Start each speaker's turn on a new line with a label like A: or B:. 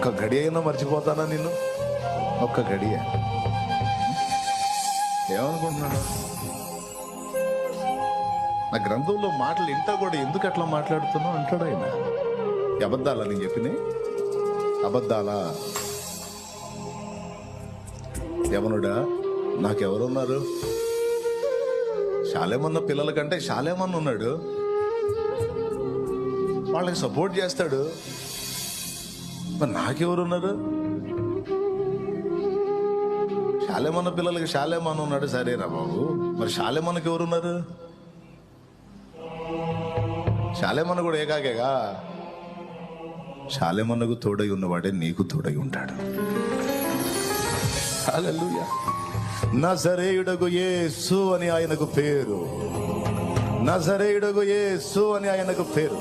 A: ఒక్క గడి అయినా మర్చిపోతానా నిన్ను? ఒక్క గడియ. ఏమనుకుంటున్నాడు? నా గ్రంథంలో మాటలు ఇంటా కూడా ఎందుకు అట్లా మాట్లాడుతున్నావు అంటాడు ఆయన. అబద్ధాలా నేను చెప్పినాయి అబద్ధాలా? యవనుడా నాకెవరున్నారు? శాలేమన్న పిల్లల కంటే శాలేమన్న ఉన్నాడు. వాళ్ళకి సపోర్ట్ చేస్తాడు. మరి నాకెవరున్నారు? శాలేమన్న పిల్లలకి శాలేమన్న ఉన్నాడు సరేరా బాబు. మరి శాలేమన్నకి ఎవరున్నారు? శాలేమన్న కూడా ఏకాకేగా? శాలేమన్నకు తోడై ఉన్నవాడే నీకు తోడై ఉంటాడు. హల్లెలూయా. నజరేయుడగు యేసు అని ఆయనకు పేరు. నజరేయుడగు యేసు అని ఆయనకు పేరు.